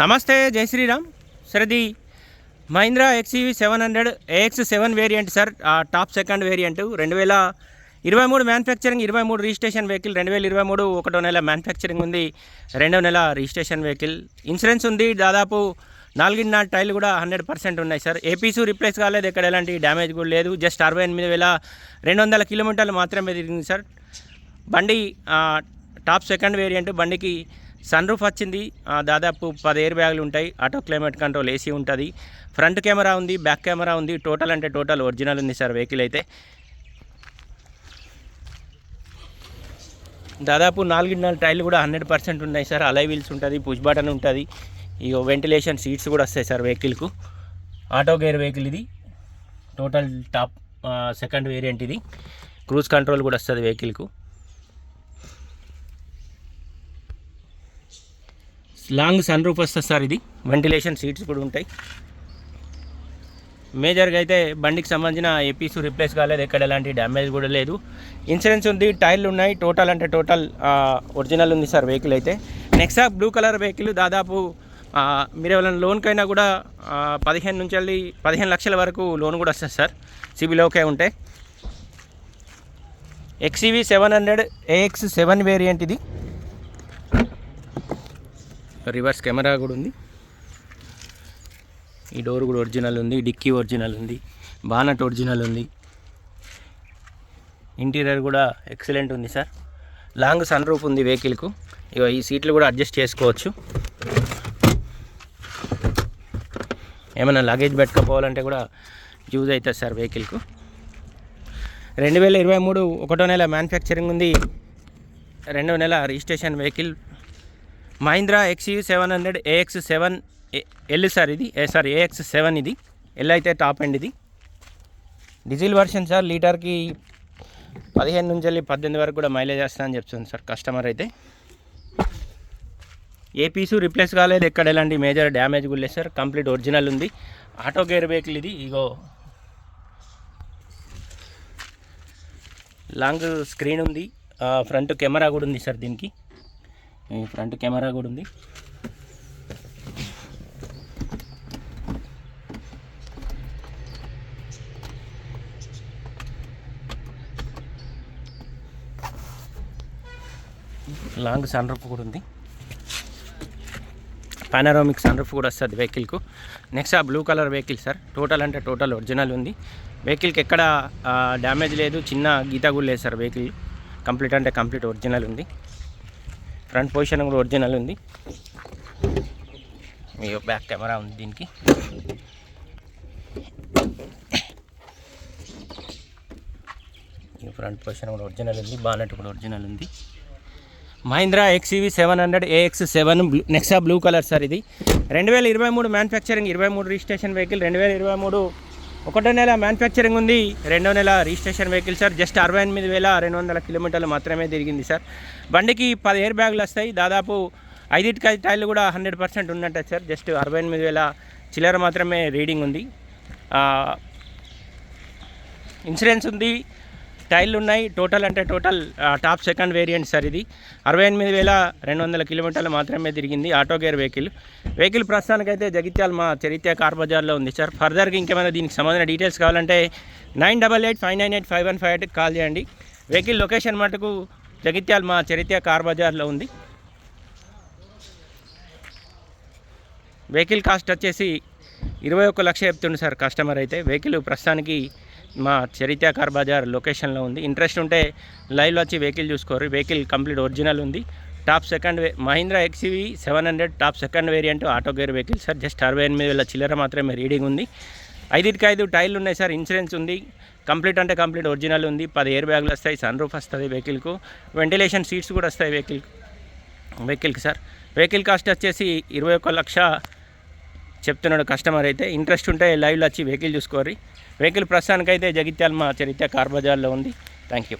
నమస్తే జై శ్రీరామ్. సార్ ఇది Mahindra XEV seven hundred AX seven variant sir. Top second variant రెండు వేల ఇరవై మూడు మ్యానుఫ్యాక్చరింగ్ ఇరవై మూడు రిజిస్ట్రేషన్ వెహికల్ రెండు వేల ఇరవై మూడు ఒకటో నెల మ్యానుఫ్యాక్చరింగ్ ఉంది రెండో నెల రిజిస్ట్రేషన్ వెహికల్ ఇన్సూరెన్స్ ఉంది దాదాపు నాలుగున్నర టైర్లు కూడా హండ్రెడ్ పర్సెంట్ ఉన్నాయి సార్. ఏపీసు రిప్లేస్ కాలేదు ఎక్కడ ఎలాంటి డ్యామేజ్ కూడా లేదు. జస్ట్ అరవై ఎనిమిది వేల రెండు వందల కిలోమీటర్లు మాత్రమే తిరిగింది సార్. బండి టాప్ సెకండ్ వేరియంట్ బండికి సన్ రూఫ్ వచ్చింది. దాదాపు పది ఎయిర్ బ్యాగులు ఉంటాయి. ఆటో క్లైమేట్ కంట్రోల్ ఏసీ ఉంటుంది. ఫ్రంట్ కెమెరా ఉంది బ్యాక్ కెమెరా ఉంది. టోటల్ అంటే టోటల్ ఒరిజినల్ ఉంది సార్ వెహికల్ అయితే. దాదాపు నాలుగున్నర టైర్లు కూడా హండ్రెడ్ పర్సెంట్ ఉన్నాయి సార్. అలై వీల్స్ ఉంటుంది పుష్ బటన్ ఉంటుంది. ఇక వెంటిలేషన్ సీట్స్ కూడా వస్తాయి సార్ వెహికల్కు. ఆటో గేర్ వెహికల్ ఇది. టోటల్ టాప్ సెకండ్ వేరియంట్ ఇది. క్రూజ్ కంట్రోల్ కూడా వస్తుంది వెహికల్కు. లాంగ్ సన్ రూఫ్ వస్తుంది సార్ ఇది. వెంటిలేషన్ సీట్స్ కూడా ఉంటాయి. మేజర్గా అయితే బండికి సంబంధించిన ఏపీస్ రిప్లేస్ కాలేదు. ఎక్కడ ఎలాంటి డ్యామేజ్ కూడా లేదు. ఇన్సూరెన్స్ ఉంది టైర్లు ఉన్నాయి. టోటల్ అంటే టోటల్ ఒరిజినల్ ఉంది సార్ వెహికల్ అయితే. నెక్సా బ్లూ కలర్ వెహికల్ దాదాపు మీరు ఎవరైనా లోన్కైనా కూడా పదిహేను నుంచి వెళ్ళి పదిహేను లక్షల వరకు లోన్ కూడా వస్తుంది సార్. సిబిల్ ఓకే ఉంటే. XEV seven hundred AX seven variant ఇది. రివర్స్ కెమెరా కూడా ఉంది. ఈ డోర్ కూడా ఒరిజినల్ ఉంది డిక్కీ ఒరిజినల్ ఉంది బానట్ ఒరిజినల్ ఉంది. ఇంటీరియర్ కూడా ఎక్సలెంట్ ఉంది సార్. లాంగ్ సన్ రూఫ్ ఉంది వెహికల్కు ఇక ఈ సీట్లు కూడా అడ్జస్ట్ చేసుకోవచ్చు. ఏమైనా లగేజ్ పెట్టుకపోవాలంటే కూడా యూజ్ అవుతుంది సార్ వెహికల్కు రెండు వేల ఇరవై మూడు ఒకటో నెల మ్యానుఫ్యాక్చరింగ్ ఉంది. రెండో నెల registration vehicle Mahindra XUV seven hundred AX seven L sir ఇది సారీ సార్ ఏఎక్స్ సెవెన్ ఇది. ఎల్ అయితే టాప్ అండ్ ఇది. డీజిల్ వర్షన్ సార్ లీటర్కి పదిహేను నుంచి వెళ్ళి పద్దెనిమిది వరకు కూడా మైలేజ్ వేస్తా అని చెప్తుంది సార్ కస్టమర్ అయితే. ఏ పీసు రిప్లేస్ కాలేదు ఎక్కడ ఎలాంటి మేజర్ డ్యామేజ్ కూడా లేదు సార్ కంప్లీట్ ఒరిజినల్ ఉంది. ఆటో గేర్ వెహికల్ ఇది ఇగో. లాంగ్ స్క్రీన్ ఉంది ఫ్రంట్ కెమెరా కూడా ఉంది సార్ దీనికి. ఫ్రంట్ కెమెరా కూడా ఉంది. లాంగ్ సన్రూఫ్ కూడా ఉంది. పానరామిక్ సన్ రూఫ్ కూడా వస్తుంది వెహికల్కు నెక్స్ట్ ఆ blue colour vehicle sir total అంటే టోటల్ ఒరిజినల్ ఉంది. వెహికల్కి ఎక్కడ డ్యామేజ్ లేదు. చిన్న గీత కూడా లేదు సార్ వెహికల్ కంప్లీట్ అంటే కంప్లీట్ ఒరిజినల్ ఉంది. ఫ్రంట్ పొజిషన్ కూడా ఒరిజినల్ ఉంది. మీ బ్యాక్ కెమెరా ఉంది దీనికి. ఈ ఫ్రంట్ పొజిషన్ కూడా ఒరిజినల్ ఉంది బానెట్ కూడా ఒరిజినల్ ఉంది. Mahindra XEV seven hundred AX seven Nexa blue colour sir ఇది. రెండు వేల ఇరవై మూడు మ్యానుఫ్యాక్చరింగ్ ఇరవై మూడు రిజిస్ట్రేషన్ వెహికల్ రెండు వేల ఇరవై మూడు ఒకటో నెల మ్యానుఫ్యాక్చరింగ్ ఉంది. రెండో నెల రిజిస్ట్రేషన్ వెహికల్ సార్ జస్ట్ అరవై ఎనిమిది వేల రెండు వందల కిలోమీటర్లు మాత్రమే తిరిగింది సార్ బండికి పది ఎయిర్ బ్యాగులు వస్తాయి. దాదాపు ఐదింటికి టైర్లు కూడా హండ్రెడ్ పర్సెంట్ ఉన్నట్టు సార్ జస్ట్ అరవై ఎనిమిది వేల చిల్లర మాత్రమే రీడింగ్ ఉంది. ఇన్సూరెన్స్ ఉంది. టైర్లు ఉన్నాయి. టోటల్ అంటే total top second variant sir ఇది. అరవై ఎనిమిది వేల రెండు వందల కిలోమీటర్లు మాత్రమే తిరిగింది ఆటో గేర్ వెహికల్. వెహికల్ ప్రస్తుతానికైతే జగిత్యాల మా చరిత్ర కార్ బజార్లో ఉంది సార్. ఫర్దర్గా ఇంకేమైనా దీనికి సంబంధించిన డీటెయిల్స్ కావాలంటే nine double eight five nine eight five one five ఎయిట్కి కాల్ చేయండి. వెహికల్ లొకేషన్ మటుకు జగిత్యాల మా చరిత్ర కార్ బజార్లో ఉంది. వెహికల్ కాస్ట్ వచ్చేసి ఇరవై ఒక్క లక్ష చెప్తుంది సార్ కస్టమర్ అయితే. వెహికల్ ప్రస్తుతానికి మా చరిత్ర కార్ బజార్ లొకేషన్లో ఉంది. ఇంట్రెస్ట్ ఉంటే లైవ్లో వచ్చి వెహికల్ చూసుకోరు. వెహికల్ కంప్లీట్ ఒరిజినల్ ఉంది. టాప్ సెకండ్ వే Mahindra XEV seven hundred top second variant auto gear vehicle sir. Just అరవై ఎనిమిది వేల చిల్లర మాత్రమే రీడింగ్ ఉంది. ఐదుకి ఐదు టైర్లు ఉన్నాయి సార్. ఇన్సూరెన్స్ ఉంది. కంప్లీట్ అంటే కంప్లీట్ ఒరిజినల్ ఉంది. పది ఎయిర్ బ్యాగులు వస్తాయి. సన్ రూఫ్ వస్తుంది వెహికల్కు. వెంటిలేషన్ సీట్స్ కూడా వస్తాయి వెహికల్ వెహికల్కి సార్. వెహికల్ కాస్ట్ వచ్చేసి ఇరవై ఒక్క లక్ష చెప్తున్నాడు కస్టమర్ అయితే ఇంట్రెస్ట్ ఉంటే లైవ్లో వచ్చి వెహికల్ చూసుకోరి వెహికల్ ప్రస్తుతానికైతే జగిత్యాల మా చరిత్ర కార్ బజార్లో ఉంది. Thank you.